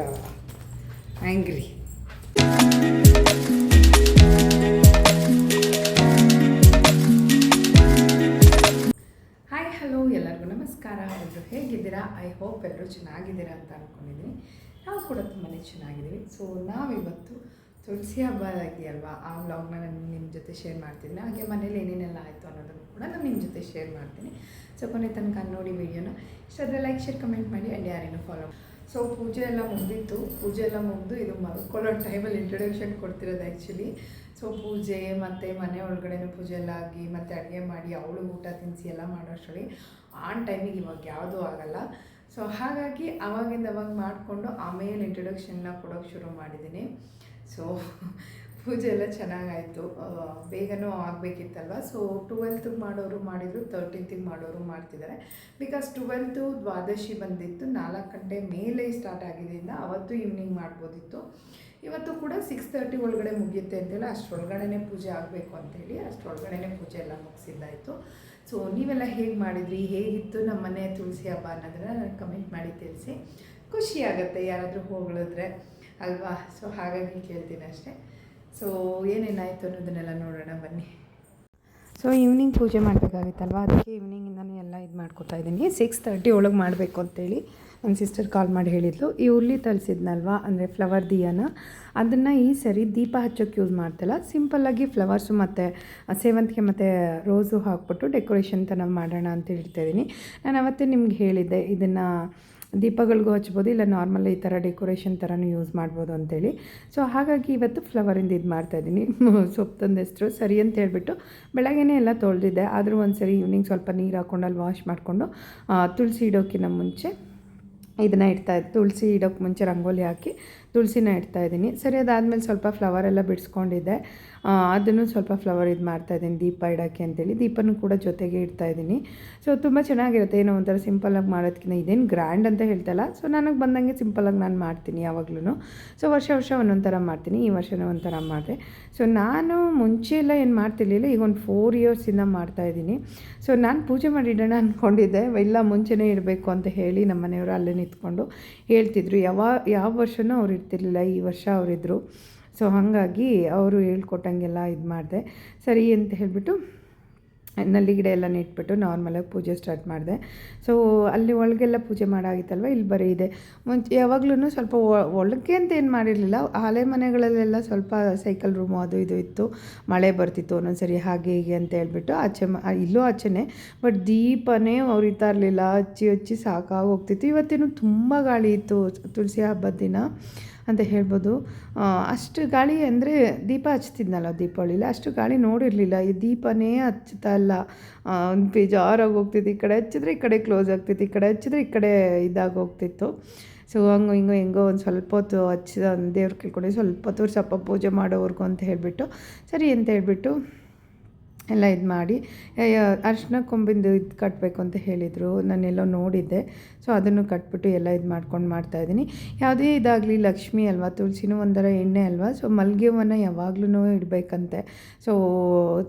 Angry hi hello ಎಲ್ಲರಿಗೂ ನಮಸ್ಕಾರ. ಎಲ್ಲರೂ ಹೇಗಿದ್ದೀರಾ? ಐ ಹೋಪ್ ಎಲ್ಲರೂ ಚೆನ್ನಾಗಿದ್ದೀರಾ ಅಂತ ಅಂದ್ಕೊಂಡಿದ್ದೀನಿ ನಾವು ಕೂಡ ತುಂಬಾ ಚೆನ್ನಾಗಿದ್ದೀವಿ. ಸೊ ನಾವಿವತ್ತು ತುಳಸಿ ಹಬ್ಬ ಇದೆಯಲ್ವಾ? ಆ ವ್ಲಾಗ್ನ ನಾನು ನಿಮ್ಮ ಜೊತೆ ಶೇರ್ ಮಾಡ್ತಿದ್ದೀನಿ. ಹಾಗೆ ಮನೇಲಿ ಏನೇನೆಲ್ಲ ಆಯಿತು ಅನ್ನೋದನ್ನು ಕೂಡ ನಾನು ನಿಮ್ಮ ಜೊತೆ ಶೇರ್ ಮಾಡ್ತೀನಿ. ಸೊ ಕೊನೆ ತನಕ ನೋಡಿ ವಿಡಿಯೋನ ಇಷ್ಟಾದರೆ ಲೈಕ್ ಶೇರ್ ಕಮೆಂಟ್ ಮಾಡಿ. ಆ್ಯಂಡ್ ಯಾರೇನು ಫಾಲೋ ಸೊ ಪೂಜೆ ಎಲ್ಲ ಮುಗಿದಿತ್ತು. ಪೂಜೆ ಎಲ್ಲ ಮುಗಿದು ಇದು ಮಲ್ಕೊಳ್ಳೋ ಟೈಮಲ್ಲಿ ಇಂಟ್ರೊಡಕ್ಷನ್ ಕೊಡ್ತಿರೋದು ಆ್ಯಕ್ಚುಲಿ ಸೊ ಪೂಜೆ ಮತ್ತು ಮನೆ ಒಳಗಡೆನೂ ಪೂಜೆ ಎಲ್ಲ ಆಗಿ, ಮತ್ತು ಅಡುಗೆ ಮಾಡಿ, ಅವಳು ಊಟ ತಿನ್ನಿಸಿ ಎಲ್ಲ ಮಾಡೋ ಅಷ್ಟರಲ್ಲಿ ಆನ್ ಟೈಮಿಗೆ ಇವಾಗ ಯಾವುದೂ ಆಗಲ್ಲ. ಸೊ ಹಾಗಾಗಿ ಅವಾಗಿಂದ ಅವಾಗ ಮಾಡಿಕೊಂಡು ಆಮೇಲೆ ಇಂಟ್ರೊಡಕ್ಷನ್ನ ಕೊಡೋಕ್ಕೆ ಶುರು ಮಾಡಿದ್ದೀನಿ. ಸೊ ಪೂಜೆ ಎಲ್ಲ ಚೆನ್ನಾಗಾಯಿತು. ಬೇಗನೂ ಆಗಬೇಕಿತ್ತಲ್ವ? ಸೊ ಟ್ವೆಲ್ತಿಗೆ ಮಾಡೋರು ಮಾಡಿದರು ತರ್ಟೀನ್ತಿಗೆ ಮಾಡೋರು ಮಾಡ್ತಿದ್ದಾರೆ. ಬಿಕಾಸ್ ಟುವೆಲ್ತು ದ್ವಾದಶಿ ಬಂದಿತ್ತು, ನಾಲ್ಕು ಗಂಟೆ ಮೇಲೆ ಸ್ಟಾರ್ಟ್ ಆಗಿದ್ದರಿಂದ ಅವತ್ತು ಈವ್ನಿಂಗ್ ಮಾಡ್ಬೋದಿತ್ತು. ಇವತ್ತು ಕೂಡ ಸಿಕ್ಸ್ ತರ್ಟಿ ಒಳಗಡೆ ಮುಗಿಯುತ್ತೆ ಅಂತೇಳಿ ಅಷ್ಟರೊಳಗಡೆ ಪೂಜೆ ಆಗಬೇಕು ಅಂತೇಳಿ ಅಷ್ಟರೊಳಗಡೆ ಪೂಜೆ ಎಲ್ಲ ಮುಗಿಸಿದ್ದಾಯಿತು. ಸೊ ನೀವೆಲ್ಲ ಹೇಗೆ ಮಾಡಿದ್ರಿ? ಹೇಗಿತ್ತು ನಮ್ಮ ಮನೆ ತುಳಸಿ ಹಬ್ಬ ಅನ್ನೋದನ್ನು ನನಗೆ ಕಮೆಂಟ್ ಮಾಡಿ ತಿಳಿಸಿ. ಖುಷಿಯಾಗುತ್ತೆ ಯಾರಾದರೂ ಹೊಗಳಿದ್ರೆ ಅಲ್ವಾ? ಸೊ ಹಾಗಾಗಿ ಕೇಳ್ತೀನಿ ಅಷ್ಟೇ. ಸೊ ಏನೇನಾಯಿತು ಅನ್ನೋದನ್ನೆಲ್ಲ ನೋಡೋಣ, ಬನ್ನಿ. ಸೊ ಈವ್ನಿಂಗ್ ಪೂಜೆ ಮಾಡಬೇಕಾಗಿತ್ತಲ್ವ? ಅದಕ್ಕೆ ಈವ್ನಿಂಗಿಂದನೂ ಎಲ್ಲ ಇದು ಮಾಡ್ಕೊತಾ ಇದ್ದೀನಿ. ಸಿಕ್ಸ್ ತರ್ಟಿ ಒಳಗೆ ಮಾಡಬೇಕು ಅಂತೇಳಿ ನನ್ನ ಸಿಸ್ಟರ್ ಕಾಲ್ ಮಾಡಿ ಹೇಳಿದ್ಲು. ಈ ಹುರ್ಲಿ ತರಿಸಿದ್ನಲ್ವ ಅಂದರೆ ಫ್ಲವರ್ ದಿಯಾನ? ಅದನ್ನು ಈ ಸರಿ ದೀಪ ಹಚ್ಚೋಕ್ಕೆ ಯೂಸ್ ಮಾಡ್ತಿಲ್ಲ. ಸಿಂಪಲ್ಲಾಗಿ ಫ್ಲವರ್ಸು ಮತ್ತು ಸೇವಂತಿಗೆ ಮತ್ತು ರೋಸು ಹಾಕ್ಬಿಟ್ಟು ಡೆಕೋರೇಷನ್ ಥರ ಮಾಡೋಣ ಅಂತ ಹೇಳ್ತಾ ಇದ್ದೀನಿ. ನಾನು ಅವತ್ತೇ ನಿಮ್ಗೆ ಹೇಳಿದ್ದೆ, ಇದನ್ನು ದೀಪಗಳಿಗೂ ಹಚ್ಬೋದು, ಇಲ್ಲ ನಾರ್ಮಲ್ ಈ ಥರ ಡೆಕೋರೇಷನ್ ಥರನೂ ಯೂಸ್ ಮಾಡ್ಬೋದು ಅಂತೇಳಿ. ಸೊ ಹಾಗಾಗಿ ಇವತ್ತು ಫ್ಲವರಿಂದ ಇದು ಮಾಡ್ತಾಯಿದ್ದೀನಿ ಸೊಪ್ಪು ಹೆಸರು, ಸರಿ ಅಂತ ಹೇಳಿಬಿಟ್ಟು ಬೆಳಗ್ಗೆನೇ ಎಲ್ಲ ತೊಳೆದಿದ್ದೆ. ಆದರೂ ಒಂದು ಸರಿ ಈವ್ನಿಂಗ್ ಸ್ವಲ್ಪ ನೀರು ಹಾಕ್ಕೊಂಡು ಅಲ್ಲಿ ವಾಶ್ ಮಾಡಿಕೊಂಡು ತುಳಸಿ ಇಡೋಕ್ಕಿಂತ ಮುಂಚೆ ಇದನ್ನು ಇಡ್ತಾ ತುಳಸಿ ಇಡೋಕ್ಕೆ ಮುಂಚೆ ರಂಗೋಲಿ ಹಾಕಿ ತುಳಸಿನ ಇಡ್ತಾ ಇದ್ದೀನಿ. ಸರಿ, ಅದಾದಮೇಲೆ ಸ್ವಲ್ಪ ಫ್ಲವರ್ ಎಲ್ಲ ಬಿಡಿಸ್ಕೊಂಡಿದ್ದೆ. ಅದನ್ನು ಸ್ವಲ್ಪ ಫ್ಲವರ್ ಇದು ಮಾಡ್ತಾ ಇದ್ದೀನಿ, ದೀಪ ಇಡೋಕ್ಕೆ ಅಂತೇಳಿ. ದೀಪನೂ ಕೂಡ ಜೊತೆಗೆ ಇಡ್ತಾ ಇದ್ದೀನಿ. ಸೊ ತುಂಬ ಚೆನ್ನಾಗಿರುತ್ತೆ. ಏನೋ ಒಂಥರ ಸಿಂಪಲಾಗಿ ಮಾಡೋದಕ್ಕಿಂತ ಇದೇನು ಗ್ರ್ಯಾಂಡ್ ಅಂತ ಹೇಳ್ತಲ್ಲ. ಸೊ ನನಗೆ ಬಂದಂಗೆ ಸಿಂಪಲಾಗಿ ನಾನು ಮಾಡ್ತೀನಿ ಯಾವಾಗ್ಲೂ ಸೊ ವರ್ಷ ವರ್ಷ ಒಂದೊಂದು ಥರ ಮಾಡ್ತೀನಿ. ಈ ವರ್ಷನೂ ಒಂಥರ ಮಾಡಿದೆ. ಸೊ ನಾನು ಮುಂಚೆ ಎಲ್ಲ ಏನು ಮಾಡ್ತಿರ್ಲಿಲ್ಲ. ಈಗ ಒಂದು ಫೋರ್ ಇಯರ್ಸಿಂದ ಮಾಡ್ತಾಯಿದ್ದೀನಿ ಸೊ ನಾನು ಪೂಜೆ ಮಾಡಿಡೋಣ ಅಂದ್ಕೊಂಡಿದ್ದೆ ಇಲ್ಲ, ಮುಂಚೆನೇ ಇಡಬೇಕು ಅಂತ ಹೇಳಿ ನಮ್ಮ ಮನೆಯವರು ಅಲ್ಲೇ ನಿಂತ್ಕೊಂಡು ಹೇಳ್ತಿದ್ರು. ಯಾವ ಯಾವ ವರ್ಷನೂ ಅವ್ರು ಇರ್ತಿರ್ಲಿಲ್ಲ ಈ ವರ್ಷ ಅವರಿದ್ದರು ಸೊ ಹಾಗಾಗಿ ಅವರು ಹೇಳ್ಕೊಟ್ಟಂಗೆಲ್ಲ ಇದು ಮಾಡಿದೆ. ಸರಿ ಅಂತ ಹೇಳಿಬಿಟ್ಟು ನಲ್ಲಿ ಗಿಡ ಎಲ್ಲ ನೆಟ್ಬಿಟ್ಟು ನಾರ್ಮಲಾಗಿ ಪೂಜೆ ಸ್ಟಾರ್ಟ್ ಮಾಡಿದೆ. ಸೊ ಅಲ್ಲಿ ಒಳಗೆಲ್ಲ ಪೂಜೆ ಮಾಡಾಗಿತ್ತಲ್ವ? ಇಲ್ಲಿ ಬರೀ ಇದೆ. ಮುಂಚೆ ಯಾವಾಗ್ಲೂ ಸ್ವಲ್ಪ ಒಳಗೆ ಅಂತ ಏನು ಮಾಡಿರಲಿಲ್ಲ. ಹಳೆ ಮನೆಗಳಲ್ಲೆಲ್ಲ ಸ್ವಲ್ಪ ಸೈಕಲ್ ರೂಮು ಅದು ಇದು ಇತ್ತು. ಮಳೆ ಬರ್ತಿತ್ತು ಒಂದೊಂದು ಸರಿ ಹಾಗೆ ಹೀಗೆ ಅಂತ ಹೇಳ್ಬಿಟ್ಟು ಆಚೆ ಇಲ್ಲೂ ಆಚೆನೆ. ಬಟ್ ದೀಪನೇ ಅವ್ರಿತಾ ಇರಲಿಲ್ಲ. ಹಚ್ಚಿ ಹಚ್ಚಿ ಸಾಕಾಗಿ ಹೋಗ್ತಿತ್ತು. ಇವತ್ತೇನು ತುಂಬ ಗಾಳಿ ಇತ್ತು. ತುಳಸಿ ಹಬ್ಬದ ದಿನ. ಅಂತ ಹೇಳ್ಬೋದು. ಅಷ್ಟು ಗಾಳಿ ಅಂದರೆ ದೀಪ ಹಚ್ತಿದ್ನಲ್ಲ ದೀಪಾವಳಿಲಿ, ಅಷ್ಟು ಗಾಳಿ ನೋಡಿರಲಿಲ್ಲ. ಈ ದೀಪನೇ ಹಚ್ತಾ ಇಲ್ಲ. ಒಂದು ಬೇಜಾರಾಗಿ ಹೋಗ್ತಿತ್ತು. ಈ ಕಡೆ ಹಚ್ಚಿದ್ರೆ ಈ ಕಡೆ ಕ್ಲೋಸ್ ಆಗ್ತಿತ್ತು. ಈ ಕಡೆ ಹಚ್ಚಿದ್ರೆ ಈ ಕಡೆ ಇದಾಗಿ ಹೋಗ್ತಿತ್ತು. ಸೊ, ಹಂಗೆ ಹಿಂಗೋ ಹೆಂಗೋ ಒಂದು ಸ್ವಲ್ಪ ಹೊತ್ತು ಹಚ್ಚಿದ ದೇವ್ರು ಕೇಳ್ಕೊಂಡು ಸ್ವಲ್ಪ ಹೊತ್ತು ಸ್ವಲ್ಪ ಪೂಜೆ ಮಾಡೋವರೆಗೂ ಅಂತ ಹೇಳಿಬಿಟ್ಟು, ಸರಿ ಅಂತ ಹೇಳಿಬಿಟ್ಟು ಎಲ್ಲ ಇದು ಮಾಡಿ ಅರ್ಶಿನ ಕೊಂಬಿಂದು ಇದು ಕಟ್ಟಬೇಕು ಅಂತ ಹೇಳಿದರು. ನಾನೆಲ್ಲೋ ನೋಡಿದ್ದೆ. ಸೊ ಅದನ್ನು ಕಟ್ಬಿಟ್ಟು ಎಲ್ಲ ಇದು ಮಾಡ್ಕೊಂಡು ಮಾಡ್ತಾಯಿದ್ದೀನಿ ಯಾವುದೇ ಇದಾಗಲಿ ಲಕ್ಷ್ಮಿ ಅಲ್ವಾ, ತುಳಸಿನೂ ಒಂಥರ ಎಣ್ಣೆ ಅಲ್ವಾ, ಸೊ ಮಲ್ಲಿಗೆ ಹೂವನ್ನು ಯಾವಾಗ್ಲೂ ಇಡಬೇಕಂತೆ. ಸೊ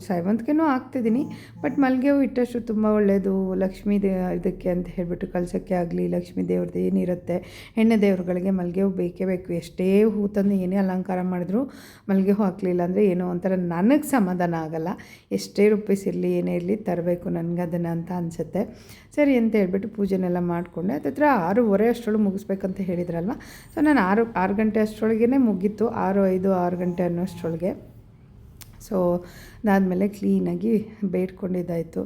ಸೇವಂತಿಗೆನೂ ಹಾಕ್ತಿದ್ದೀನಿ, ಬಟ್ ಮಲ್ಲಿಗೆ ಹೂವು ಇಟ್ಟಷ್ಟು ತುಂಬ ಒಳ್ಳೆಯದು ಲಕ್ಷ್ಮೀ ದೇ, ಇದಕ್ಕೆ ಅಂತ ಹೇಳಿಬಿಟ್ಟು ಕಳ್ಸೋಕ್ಕೆ ಆಗಲಿ, ಲಕ್ಷ್ಮೀ ದೇವ್ರದ್ದು ಏನಿರುತ್ತೆ, ಎಣ್ಣೆ ದೇವ್ರುಗಳಿಗೆ ಮಲ್ಲಿಗೆ ಹೂ ಬೇಕೇ ಬೇಕು. ಎಷ್ಟೇ ಹೂ ತಂದು ಏನೇ ಅಲಂಕಾರ ಮಾಡಿದ್ರು ಮಲ್ಲಿಗೆ ಹೂ ಹಾಕಲಿಲ್ಲ ಅಂದರೆ ಏನೋ ಒಂಥರ ನನಗೆ ಸಮಾಧಾನ ಆಗಲ್ಲ. ಎಷ್ಟೇ ರುಪೀಸ್ ಇರಲಿ, ಏನೇ ಇರಲಿ ತರಬೇಕು ನನಗೆ ಅದನ್ನು ಅಂತ ಅನಿಸುತ್ತೆ. ಸರಿ ಅಂತ ಹೇಳ್ಬಿಟ್ಟು ಪೂಜೆನೆಲ್ಲ ಮಾಡಿಕೊಂಡೆ ಅದತ್ರ ಆರೂವರೆ ಅಷ್ಟರೊಳಗೆ ಮುಗಿಸ್ಬೇಕಂತ ಹೇಳಿದ್ರಲ್ವ? ಸೊ ನಾನು ಆರು ಆರು ಗಂಟೆ ಅಷ್ಟರೊಳಗೇ ಮುಗೀತು, ಆರು, ಐದು, ಆರು ಗಂಟೆ ಅನ್ನೋಷ್ಟರೊಳಗೆ ಸೊ ಅದಾದಮೇಲೆ ಕ್ಲೀನಾಗಿ ಬೇಡ್ಕೊಂಡಿದ್ದಾಯಿತು.